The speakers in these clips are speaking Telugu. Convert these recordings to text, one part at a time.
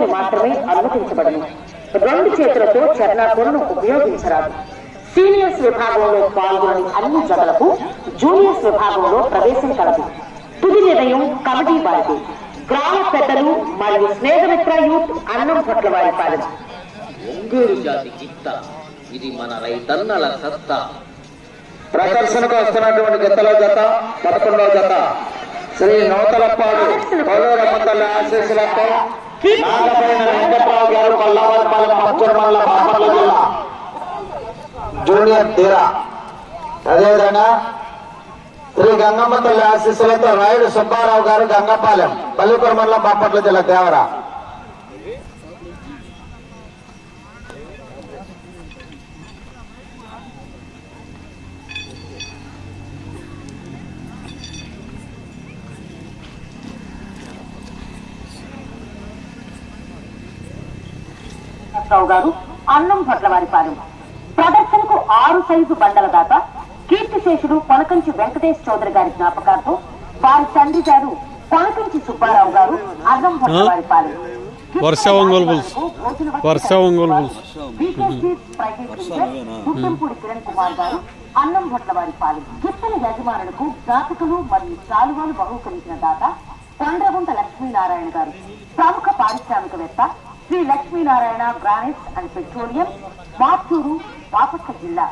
మహిళలు మాత్రమే అనుమతించబడను. రెండు చేతులతో చరణాకులను ఉపయోగించరాదు. సీనియర్స్ విభాగంలో పాల్గొని అన్ని జతలకు జూనియర్స్ విభాగంలో ప్రవేశం కలదు. తుది నిర్ణయం కమిటీ వారిది. గ్రామ పెద్దలు మరియు స్నేహమిత్ర యూత్ అన్నం పట్ల వారి పాలన. ఒంగోలు జాతి గిత్త. ఇది మన రైతన్నల సత్తా. ప్రదర్శనకు వస్తున్నటువంటి గీతల జత పదకొండవ జత. శ్రీ నూతలప్పాడు కోలూరమ్మ తల్లి ఆశీస్సులతో నాగపైన వెంకట్రావు గారు కొల్లవరపాలెం పచ్చడి బాపట్ల జిల్లా. జూనియర్ తీరా. అదేవిధంగా శ్రీ గంగమ్మ తల్లి ఆశీస్సులతో రాయుడు సుబ్బారావు గారు గంగపాలెం పల్లిపురం మండలం బాపట్ల జిల్లా దేవరా. రావు గారు అన్నం పట్ల వారి పాలెం ప్రదర్శనకు ఆరు సైజు బండల దాత కీర్తిశేషుడు కొనకంచి వెంకటేష్ చౌదరి గారి జ్ఞాపకార్థం వారి తండ్రి గారు కొనకంచి సుబ్బారావు గారు అన్నం పట్ల వారి పాలెం వర్ష ఒంగోలు బుల్స్. వర్ష ఒంగోలు బుల్స్. పుట్టంపూడి కిరణ్ కుమార్ గారు అన్నం భట్ల వారి పాలెం గిత్తల యజమానులకు జ్ఞాపకులు మరియు శాలువాలు బహుకరించిన దాత కొండ్రగుంట లక్ష్మీనారాయణ గారు ప్రముఖ పారిశ్రామికవేత్త Shri Lakshminarayana granites and petroleum Maturu Bapatla జిల్లా.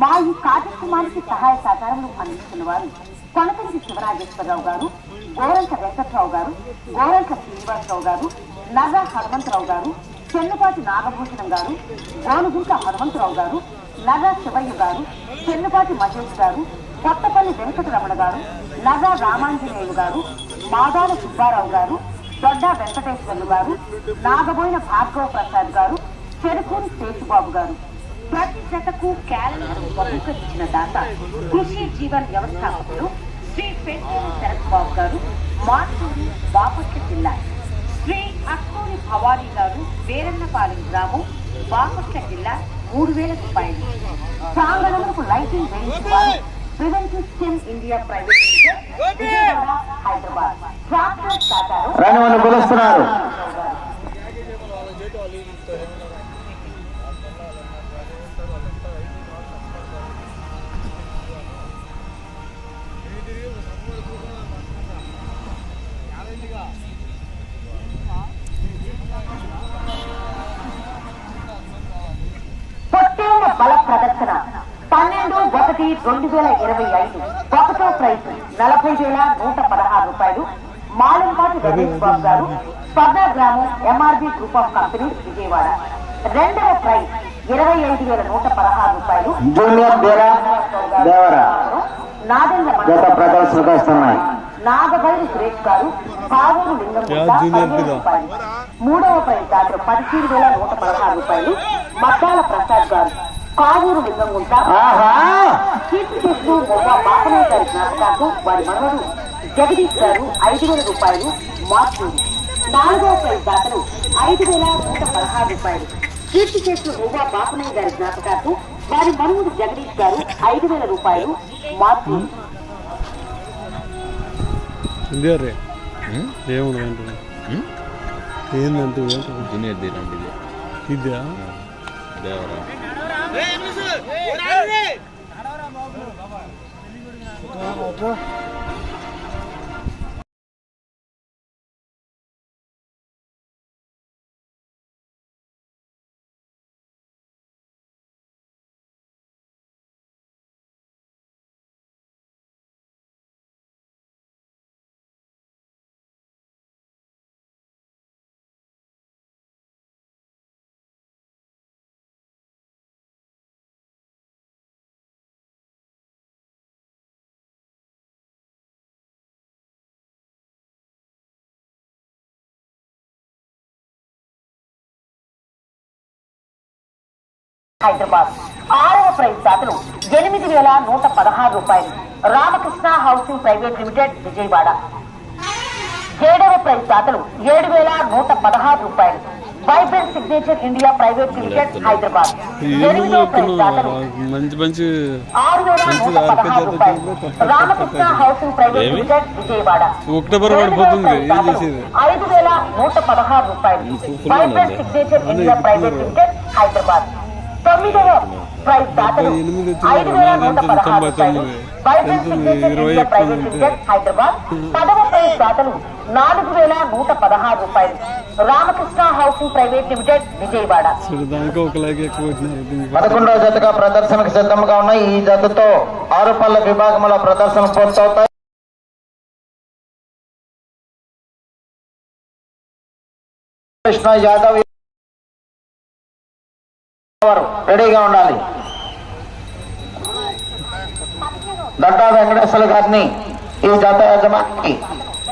మా ఈ కార్యక్రమానికి సహాయ సహకారాలు అందిస్తున్న వారు కొనకంటి శివరాజేశ్వరరావు గారు గోరంక వెంకట్రావు గారు గోరంక శ్రీనివాసరావు గారు నగ హనుమంతరావు గారు చెన్నుపాటి నాగభూషణం గారు గోనుగుంట హనుమంతరావు గారు నగ శివయ్య గారు చెన్నుపాటి మహేష్ గారు కొత్తపల్లి వెంకటరమణ గారు నగ రామాంజనేయులు గారు మాదాల సుబ్బారావు గారు దొడ్డ వెంకటేశ్వర్లు గారు నాగబోయిన భార్గవ ప్రసాద్ గారు చెరుకూరి శేషుబాబు గారు. ప్రతి జతకు క్యాలెండర్ బహుకరించిన దాత కృషి జీవన్ వ్యవస్థాపకులు శ్రీ పెంటేరు శరత్ బాబు గారు మార్చూరి బాపట్ల జిల్లా. శ్రీ అక్కూరి భవానీ గారు వేరన్నపాలెం గ్రామం బాపట్ల జిల్లా మూడు వేల రూపాయలు. ప్రాంగణంకు lighting వేయించేవారు preventive stem India private Hyderabad. రాని వాళ్ళు కొలుస్తున్నారు బల ప్రదర్శన. పన్నెండు ఒకటి రెండు వేల ఇరవై ఐదు. ఒకటో ప్రైజ్ నలభై వేల నూట పదహారు రూపాయలు. మాలంపాటి రమేష్ బాబు గారు. స్పర్ధా గ్రామం MRB group of companies Vijayawada. రెండవ ప్రైజ్ ఇరవై ఐదు వేల నూట పదహారు రూపాయలు. జూనియర్ దేవరా. నాదెండ్ల జత మండలం ప్రదర్శనకు వస్తున్నాయి. నాగబైరు సురేష్ గారు కావూరు లింగం మూడవ ప్రైజ్ దాంట్లో పదిహేను వేల నూట పదహారు రూపాయలు. మద్దాల ప్రసాద్ గారు కావూరు లింగం గుంట ఆహా! కీర్తి చేస్తూ బొమ్మ బాపనయ్య గారి జ్ఞాపకార్థం వారి మనవడు జగదీష్ గారు ఐదు వేల రూపాయలు మార్చూరు నాలుగవ ప్రైజ్ దాతలు ఐదు వేల నూట పదహారు రూపాయలు. కీర్తి చేస్తూ బొమ్మ బాపనయ్య గారి జ్ఞాపకార్థం వారి మనవడు జగదీష్ గారు ఐదు వేల రూపాయలు మార్చూరు ఇది. ఇదా? దేవరా. హైదరాబాద్. ఆరవ ప్రైజ్ దాతలు ఎనిమిది వేల నూట పదహారు రూపాయలు. Ramakrishna housing private limited Vijayawada. ఏడవ ప్రైజ్ దాతలు ఏడు వేల నూట పదహారు రూపాయలు. Vibrant signature India private limited Hyderabad. ఎనిమిదవ ప్రైజ్ దాతలు ఆరు వేల నూట పదహారు రూపాయలు. Ramakrishna housing private? Limited Vijayawada. ఐదు వేల నూట పదహారు రూపాయలు. Vibrant. Signature India private limited Hyderabad. తొమ్మిదవ ప్రైజ్ దాతలు. ముప్పై ఎనిమిది వచ్చింది. ఐదు వేల నూట పదహారు రూపాయలు? Signature private. లిమిటెడ్ హైదరాబాద్. పదవ ప్రైజ్ దాతలు నాలుగు వేల నూట పదహారు రూపాయలు. Ramakrishna housing private limited Vijayawada. పదకొండవ జతగా ప్రదర్శనకు సిద్ధంగా ఉన్నాయి ఈ జతతో ఆరు పళ్ళ విభాగంలో ప్రదర్శన పూర్తవుతాయి. కృష్ణ యాదవ్ వారు రెడీగా ఉండాలి. దట్టా వెంకటేశ్వర గారిని ఈ జత యజమానికి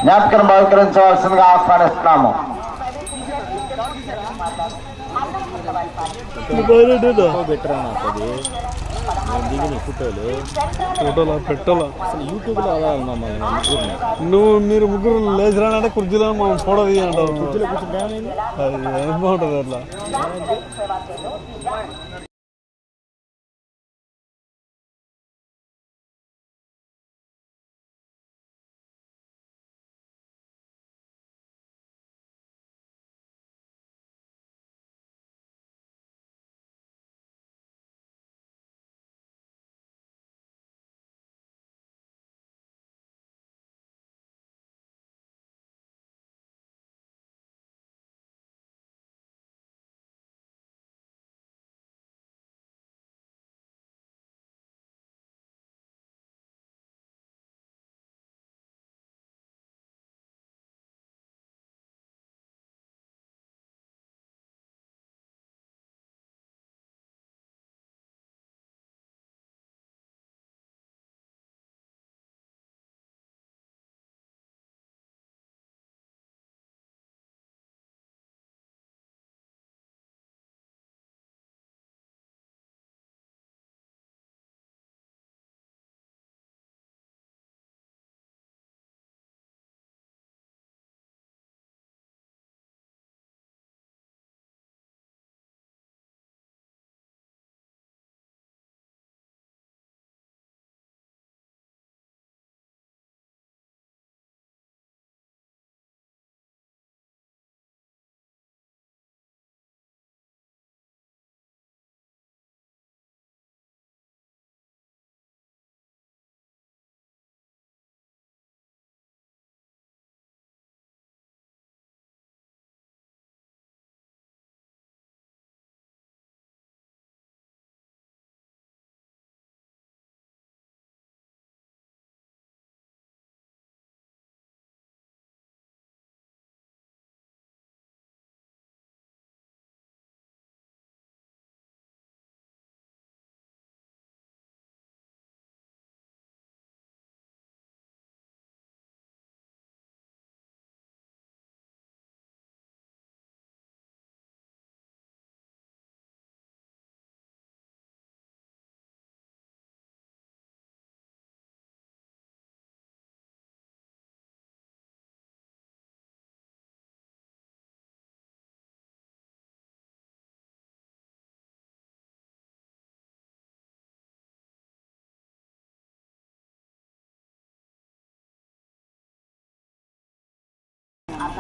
జ్ఞాపకం బహుకరించవలసిందిగా ఆహ్వానిస్తున్నాము. ఫోటోలు. పెట్టాలా? అసలు యూట్యూబ్లో అలా ఉన్నాం నువ్వు మీరు ముగ్గురు లేచిరానంటే కుర్చీలో మా ఫోటో తీయంటావు కుర్చీలో కూర్చుంటే ఏమైంది? అది ఏం బాగుంటుంది అట్లా? Bye.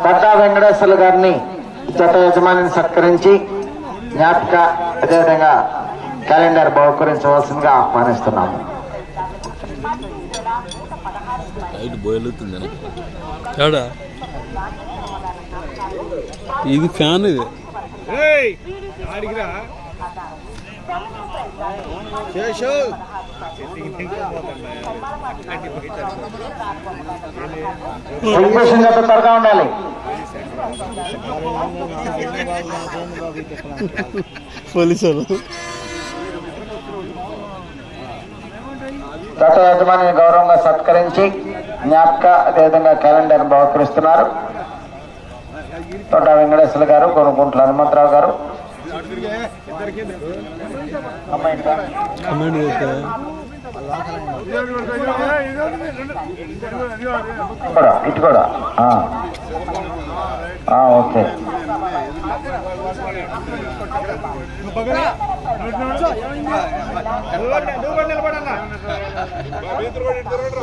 దట్టా వెంకటేశ్వర గారిని జత యజమానిని సత్కరించి జ్ఞాపక అదేవిధంగా క్యాలెండర్ బహుకరించవలసిందిగా ఆహ్వానిస్తున్నాము. ఇది ఫ్యాన్ ఇది. త్వరగా ఉండాలి. పోలీసులు. గత యజమానిని గౌరవంగా సత్కరించి జ్ఞాపక అదేవిధంగా క్యాలెండర్ బహుకరిస్తున్నారు. తోట వెంకటేశ్వర గారు కొనుక్కుంట్ల హనుమంతరావు గారు? కమెంట్ చేస్తే ఇటు కూడా ఓకే.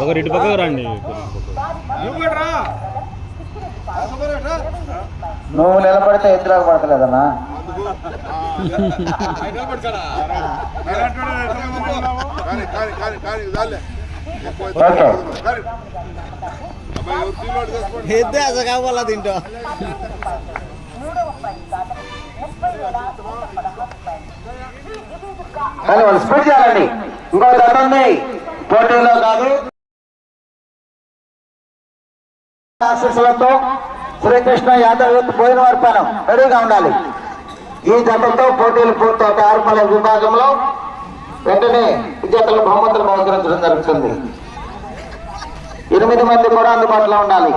ఒకరి ఇటు పక్కకు రండి. నువ్వు నిలబడితే ఎదురాకు పడతలేదన్నా? పెద్ద కావాలా తింటా. కానీ వాళ్ళు స్పీడ్ చేయాలండి ఇంకో దండ ఉంది. పోటీలో కాదు. ఆశీస్సులతో శ్రీకృష్ణ యాదవ్ భోజన పోయిన వర్పానం రెడీగా ఉండాలి. ఈ జతతో పోటీలు పూర్తవుతాయి ఆరుమల విభాగంలో వెంటనే ఈ జతలు బహుమతులు బహుకరించడం జరుగుతుంది. ఎనిమిది మంది కూడా అందుబాటులో ఉండాలి.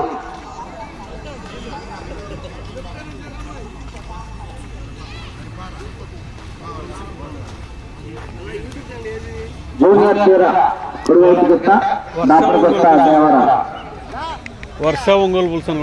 వర్ష ఒంగోలు పులుసు అని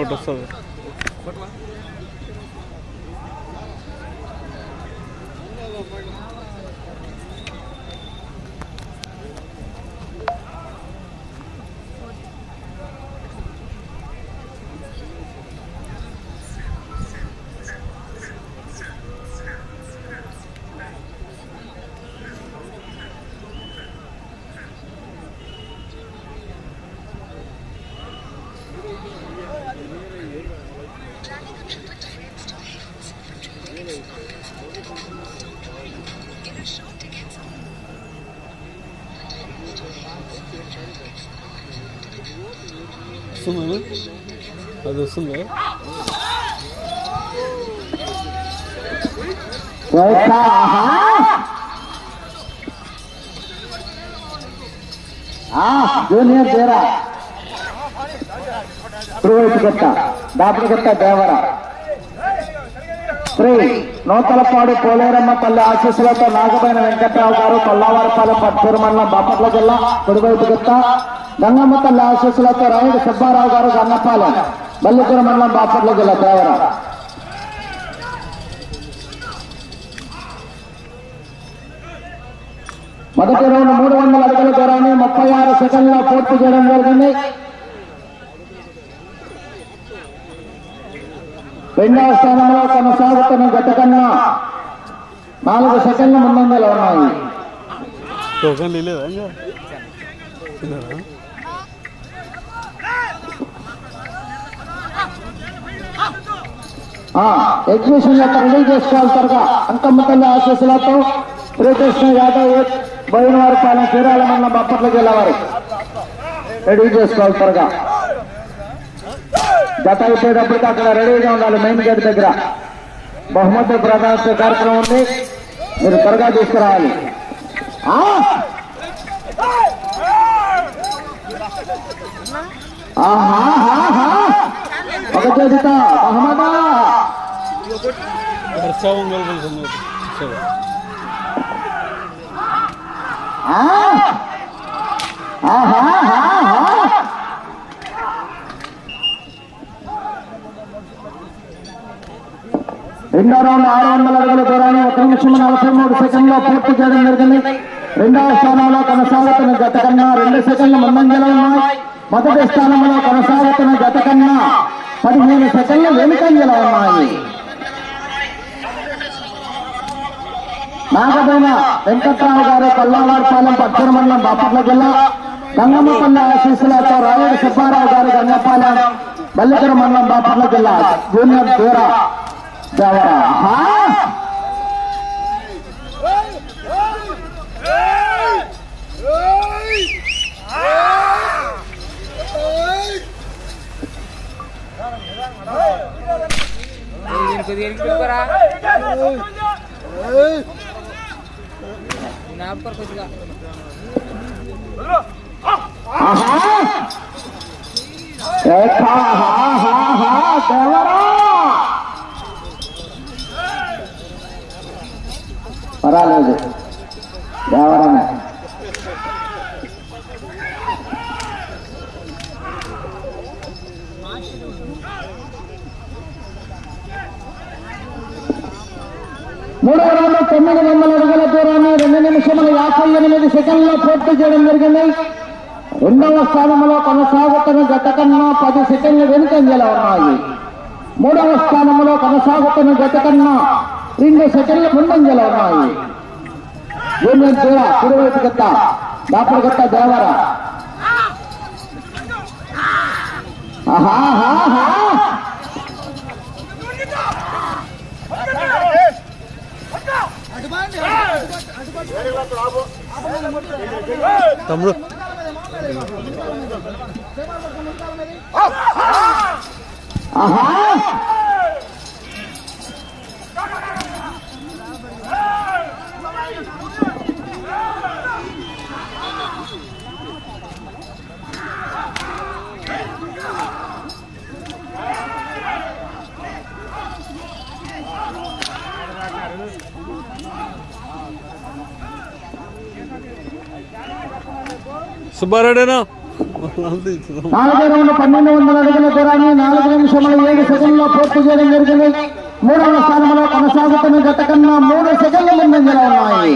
వస్తుంది? అది వస్తుంది? జూనియర్ దేరా కుడివైపు గుత్త డాక్టర్ గుత్త దేవరా శ్రీ నూతలపాడు పోలేరమ్మ తల్లి ఆశీస్సులతో నాగమైన వెంకట్రావు గారు పల్లావారిపాలెం పట్టూరు మండలం బాపట్ల జిల్లా కుడివైపు గుత్త గంగమ్మ తల్లి ఆశీస్సులతో రాయుడు సుబ్బారావు గారు గన్నపాలెం బల్లికూర మండలం బాపట్ల జిల్లా దేవరా. మొదటి రౌండ్ మూడు వందల అడుగుల దూరాన్ని ముప్పై ఆరు సెకండ్లో పూర్తి చేయడం జరిగింది. రెండవ స్థానంలో కొనసాగుతున్న గత కన్నా నాలుగు సెకండ్ల ముందంజలు ఉన్నాయి టోకన్ లేదా ఇంకా తిన్నారా? ఆ, ఎగ్జిబిషన్ యొక్క రిలీజ్ చేసుకోవాలి త్వరగా అంకమ్మ తల్లి ఆశీస్సులతో శ్రీకృష్ణ యాదవ్ బోయిన వారి పాలన చీరాల మండలం జిల్లా వారు. రెడీ చేసుకోవాలి త్వరగా. గత అయిపోయేటప్పటికి అక్కడ రెడీగా ఉండాలి మెయిన్ గేట్ దగ్గర. బహుమతి ప్రధాన కార్యక్రమం ఉంది. మీరు త్వరగా తీసుకురావాలి. ఒక చేతితో. అహ్మదా! వర్ష ఒంగోలు పులుసు రెండో రౌండ్ ఆరు వందల అడుగుల దూరాన్ని ఒక నిమిషం నలభై మూడు సెకండ్లో పూర్తి చేయడం జరిగింది రెండవ స్థానంలో కొనసాగుతున్న గత కన్నా రెండు సెకండ్లు ముందంజలో ఉన్నాయి మొదటి స్థానంలో కొనసాగుతున్న గత కన్నా పదిహేను సెకండ్లు వెనుకంజలో ఉన్నాయి. నాగపైన వెంకట్రావు గారు కొల్లావారిపాలెం పచ్చూరు మండలం బాపట్ల జిల్లా గంగమ్మపల్లి ఆశీస్సులతో రాయుడు సుబ్బారావు గారు గంగపాలెం బల్లికర మండలం బాపట్ల జిల్లా జూనియర్ దూర దేవరా హా? కొద్దిగా పెట్టుకోరా నాపకర్ కొద్దిగా ఆహా! ఏకా, హా, హా, హా, దేవరా! పర్వాలేదు దేవరమే మూడవ రౌండ్ తొమ్మిది వందల అడుగుల దూరాన్ని రెండు నిమిషముల యాభై ఎనిమిది సెకండ్లో పూర్తి చేయడం జరిగింది గత వెనుకంజలో ఉన్నాయి. మూడవ స్థానంలో కొనసాగుతున్న జత కన్నా రెండు సెకండ్ల ముందంజలో ఉన్నాయి. యూనియన్ తీర తిరువైపు గట్ట దాపడి గట్ట దేవర. తమ్ముడు. ఆహా! సుబ్బారెడ్డేనా నాలుగో రౌండ్ పన్నెండు వందల అడుగుల దూరాన్ని నాలుగు నిమిషముల ఏడు సెకండ్లో పూర్తి చేయడం జరిగింది. మూడవ స్థానంలో కొనసాగుతున్న గత కన్నా మూడు సెకండ్ల ముందంజలో ఉన్నాయి.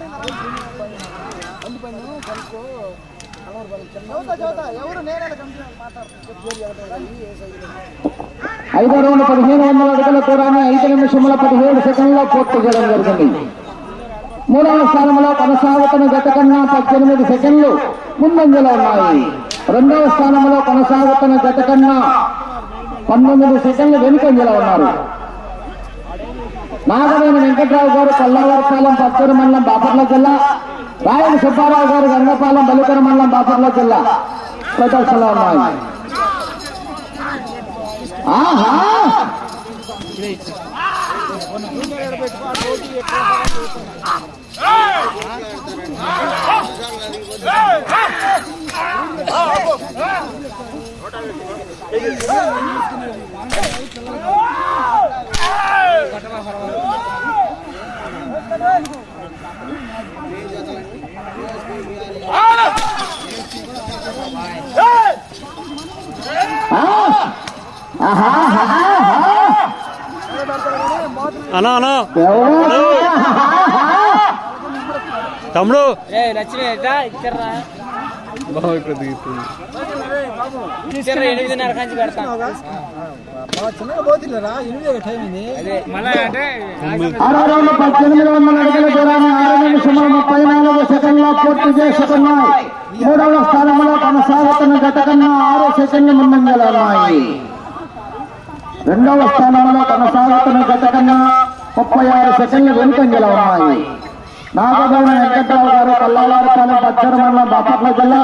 ఆహా ఆహా. ఐదో రౌండ్ పదిహేను వందల అడుగుల కూడానే ఐదు నిమిషముల పదిహేడు సెకండ్లో పూర్తి చేయడం జరిగింది మూడవ స్థానంలో కొనసాగుతున్న గత కన్నా పద్దెనిమిది సెకండ్లు ముందంజలో ఉన్నాయి రెండవ స్థానంలో కొనసాగుతున్న గత కన్నా పంతొమ్మిది సెకండ్లు వెనుకంజలో ఉన్నారు నాగవేణి వెంకట్రావు గారు కొల్లవారిపాలెం పచ్చూరు మండలం బాపర్ల జిల్లా. రాయల సుబ్బారావు గారు గంగపాలెం బలికర మండలం బాపర్ల జిల్లా. ప్రదర్శనలో ఉన్నాయి. ఆహా ఆహా. అనా అనా? తమ్ముడు. ఏ నచ్చిన ఇచ్చారా? బాగా దిగుతుంది ఇచ్చారా ఎనిమిదిన్నర కంచి పెడతాం. చిన్నగా పోతున్నారా ఎనిమిది టైం ఇది. అదే మళ్ళా అంటే ఆరో రౌండ్ పద్దెనిమిది వందల అడుగుల దూరాన్ని ఆరు నిమిషముల ముప్పై నాలుగు సెకండ్లో పూర్తి చేసుకున్నాయి మూడవ స్థానంలో కొనసాగుతున్న గత కన్నా ఆరు సెకండ్లు ముందంజలో ఉన్నాయి. రెండవ స్థానంలో కొనసాగుతున్న గత కన్నా ముప్పై ఆరు సెకండ్లు వెనుకంజలో ఉన్నాయి. నాగభవన వెంకట్రావు గారు కల్లావారిపాలెం పచ్చర మండలం బాపట్ల జిల్లా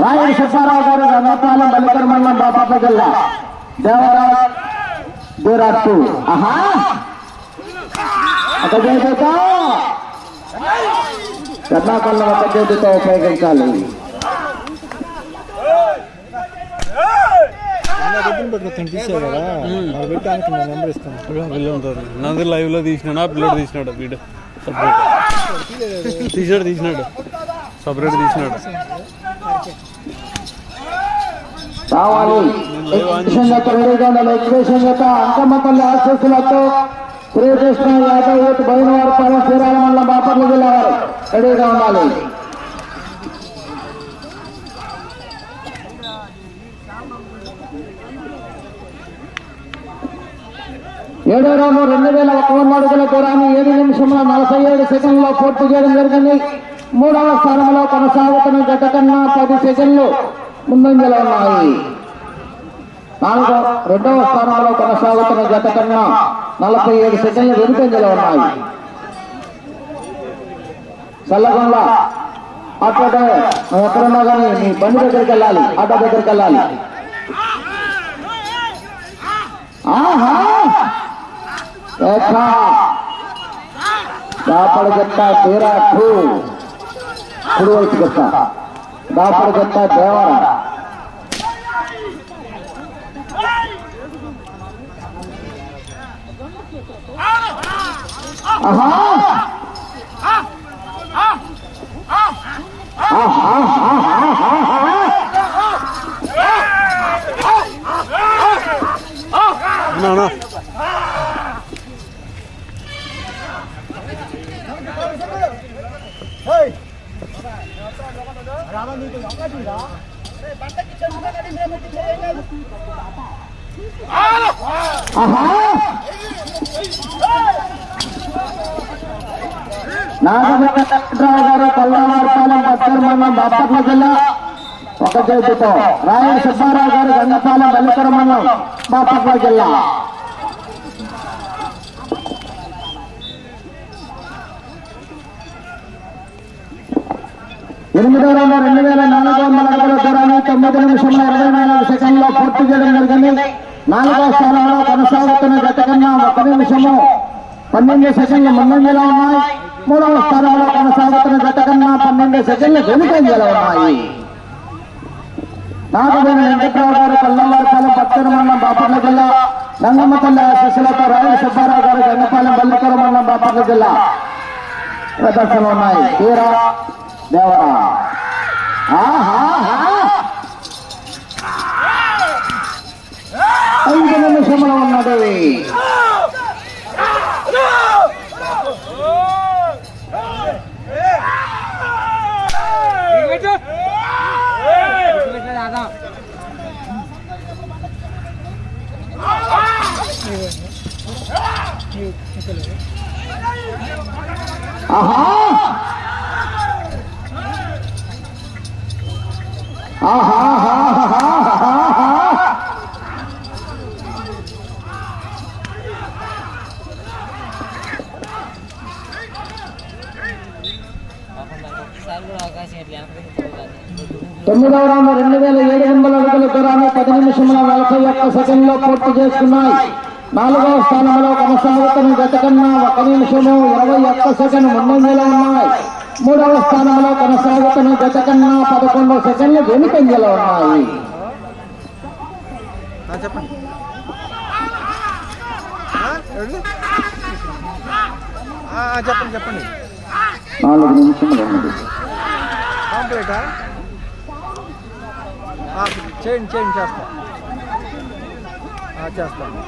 రాయల సుబ్బారావు గారు గంగపాలెం బలికర మండలం బాపట్ల జిల్లా. దేవరాజ్ దూరాత్తు ఆహా! ఒక చేతితో కర్ణాకల్లో ఒక చేతితో ఉపయోగించాలి. నంది లైవ్లో తీసినాడు ఆ పిల్లడు తీసినాడు వీడియో సపరేట్ తీసినాడు తీసినాడు. సపరేట్ తీసినాడు. రావాలి ఎగ్జిబిషన్ యొక్క శ్రీకృష్ణ యాదవ్ యూత్ బైనవారి పాలన శ్రీరామ బాపట్ల జిల్లా వారు రెడీగా ఉండాలి. ఏడో రౌండ్ రెండు వేల ఒక వంద అడుగుల దూరాన్ని ఏడు నిమిషంలో నలభై ఏడు సెకండ్లో పూర్తి చేయడం జరిగింది. మూడవ స్థానంలో కొనసాగుతున్న గత కన్నా పది సెకండ్లు ముందంజలో ఉన్నాయి. నాలుగో రెండవ స్థానంలో కొనసాగుతున్న గత కన్నా నలభై ఏడు సెకండ్లు వెనుకంజలో ఉన్నాయి. చల్లగొండ అట్లా నువ్వు ఎక్కడున్నా కానీ మీ బండి దగ్గరికి వెళ్ళాలి ఆటో దగ్గరికి వెళ్ళాలి. ఆహా! ఏకా దాపడ తీరా టూ కుడి వైపు గట్ట దాపడ గట్ట దేవర ఆహా అన్నా నాగరావు గారు కొల్లవారిపాలెం బత్తర్ మండలం బాపట్ల జిల్లా ఒక చేతితో రాయల సుబ్బారావు గారు గంగపాలెం బల్లికర మండలం బాపట్ల జిల్లా ఎనిమిదో రౌండ్ రెండు వేల నాలుగు వందల అడుగుల దూరాన్ని తొమ్మిది నిమిషంలో ఇరవై నాలుగు సెకండ్లో పూర్తి చేయడం జరిగింది నాలుగో స్థానంలో కొనసాగుతున్న గత కన్నా ఒక నిమిషము పన్నెండు సెకండ్లు ముందంజలో ఉన్నాయి మూడవ స్థానంలో కొనసాగుతున్న గత కన్నా పన్నెండు సెకండ్లు వెనుకంజలో ఉన్నాయి నాగవేణి వెంకట్రావు గారు కల్లవారిపాలెం పచ్చని మండలం బాపట్ల జిల్లా రంగమ్మ తల్లి ఆశీస్సులతో రాయల సుబ్బారావు గారు గంగపాలెం బల్లికర మండలం బాపట్ల జిల్లా ప్రదర్శనలు ఉన్నాయి తీరా దేవరా ఆహా. ఐదు ఉన్నది. ఆహా! ఆహా! తొమ్మిదవ రౌండ్ రెండు వేల ఏడు వందల అడుగుల దూరాన్ని పది నిమిషముల నలభై ఒక్క సెకండ్లో పూర్తి చేసుకున్నాయి నాలుగవ స్థానంలో కొనసాగుతున్న గత కన్నా ఒక నిమిషము ఇరవై ఒక్క సెకండ్ ముందంజలో ఉన్నాయి మూడవ స్థానంలో కొనసాగుతున్న గత కన్నా పదకొండు సెకండ్లు వెనుకంజలో ఉన్నాయి చెప్పండి. చెప్పండి చెప్పండి నాలుగు నిమిషములు ఉన్నది కాంప్లీటా చేయండి చేయండి చేస్తా ఆ, చేస్తాను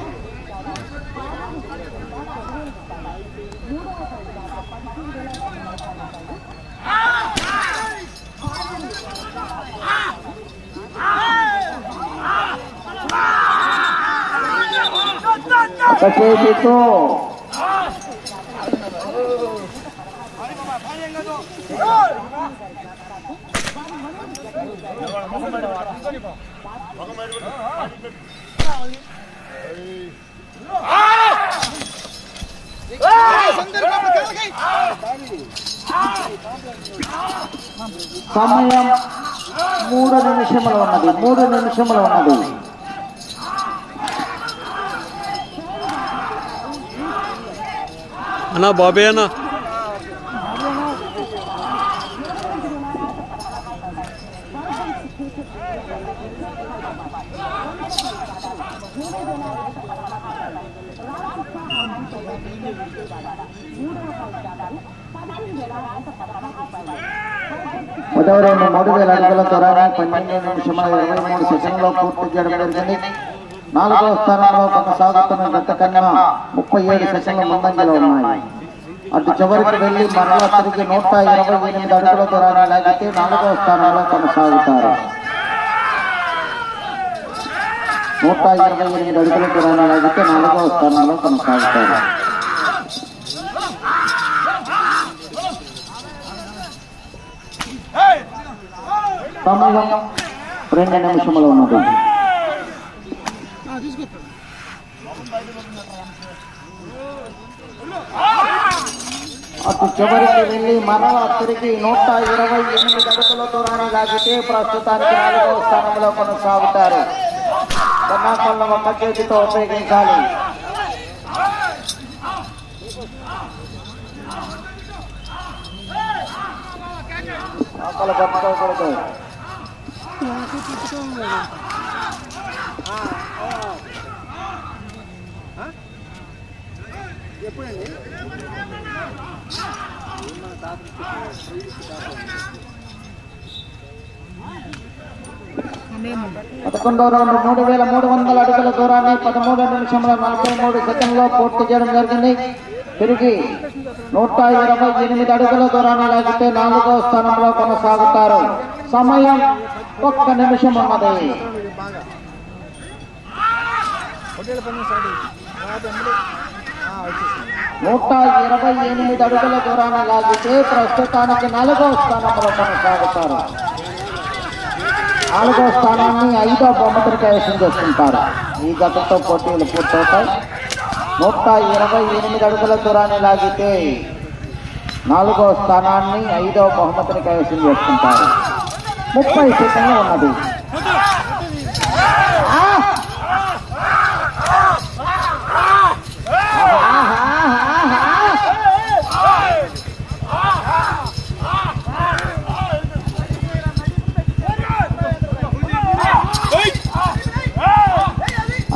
ఒక చేతితో సమయం మూడు నిమిషములు ఉన్నది. మూడు నిమిషములు ఉన్నది. అన్నా బాబే అన్నా. మొదటి రెండు మూడు వేల అడుగుల దూరాన్ని పన్నెండు నిమిషముల ఇరవై మూడు సెకండ్లో పూర్తి చేయడం జరిగింది. నాలుగవ స్థానంలో కొనసాగుతున్న గత కన్నా ముప్పై ఏడు సెకండ్ల ముందంజలో ఉన్నాయి. అటు చివరికి వెళ్ళి మరలా తిరిగి నూట ఇరవై ఎనిమిది అడుగుల దూరాన్ని లాగితే నాలుగవ స్థానంలో కొనసాగుతారు. నూట ఇరవై ఎనిమిది అడుగుల దూరాన్ని లాగితే నాలుగవ స్థానంలో కొనసాగుతారు. సమయం రెండు నిమిషములు ఉన్నది. అటు చివరికి వెళ్ళి మరలా తిరిగి నూట ఇరవై ఎనిమిది అడుగుల దూరాన్ని లాగితే ప్రస్తుతానికి నాలుగవ స్థానంలో కొనసాగుతారు. కన్నాకొండ ఒక్క చేతితో ఉపయోగించాలి. ఆకలి పట్టుకోకూడదు పదకొండో రౌండ్ మూడు వేల మూడు వందల అడుగుల దూరాన్ని పదమూడు నిమిషంలో నలభై మూడు సెకండ్లో పూర్తి చేయడం జరిగింది తిరిగి నూట ఇరవై ఎనిమిది అడుగుల దూరాన్ని లాగితే నాలుగో స్థానంలో కొనసాగుతారు. సమయం ఒక్క నిమిషం ఉన్నది. నూట ఇరవై ఎనిమిది అడుగుల దూరాన లాగితే ప్రస్తుతానికి నాలుగో స్థానంలో కొనసాగుతారు. నాలుగో స్థానాన్ని ఐదో బహుమతిని కైవసం చేసుకుంటారు ఈ గతతో పోటీలు పూర్తవుతాయి. నూట ఇరవై ఎనిమిది అడుగుల దూరాన్ని లాగితే నాలుగో స్థానాన్ని ఐదో బహుమతిని కైవసం చేసుకుంటారు ముప్పై సెకండ్లు ఉన్నది ఆ!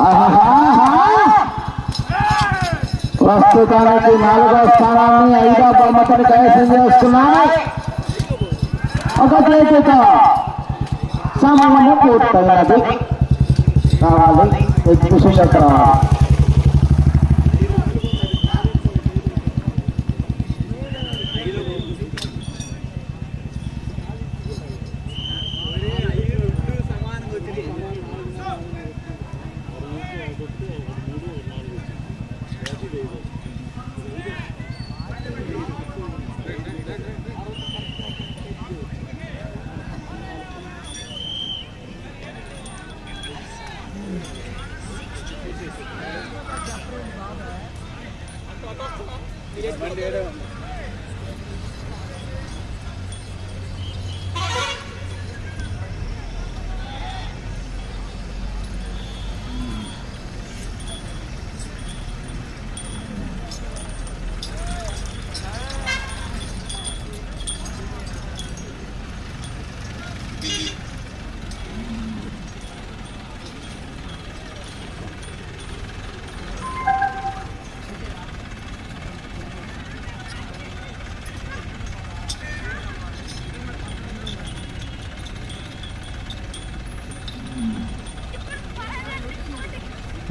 ఆహాహాహా! ప్రస్తుతానికి నాలుగో స్థానాన్ని ఐదో బహుమతిని కైవసం చేస్తున్నాయి ఒక చేతితో సమానము పూర్తయినది కావాలి ఎగ్జిబిషన్ దగ్గర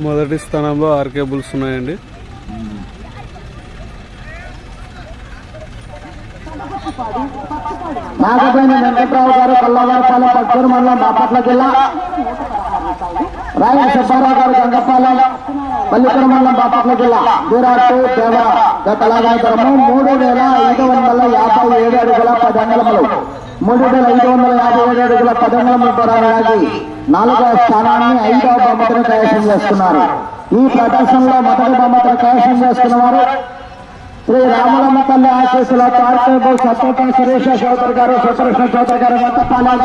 మొదటి స్థానంలో ఆర్కే బుల్స్ ఉన్నాయండి. నాగపైన వెంకట్రావు గారు కొల్లవారిపాలెం పద్దూరు మండలం బాపట్ల జిల్లా. రాయల సుబ్బారావు గారు గంగపాలెం పల్లిపురం మండలం బాపట్ల జిల్లా. దూరాటు దేవ గతలాగాయతరము మూడు వేల ఐదు వందల యాభై ఏడు అడుగుల పది అంగళములు మూడు వేల ఐదు వందల యాభై ఏడు అడుగుల పది అంగళముల దూరానికి నాలుగో స్థానాన్ని ఐదవ బహుమతిని కైవసం చేస్తున్నారు. ఈ ప్రదర్శనలో మొదటి బహుమతిని కైవసం చేసుకున్న వారు శ్రీ రామలమ్మ తల్లి ఆశీస్సులతో ఆర్కేబుల్ సత్యత సురేష చౌదరి గారు సుకృష్ణ చౌదరి గారు మొత్తపాలెం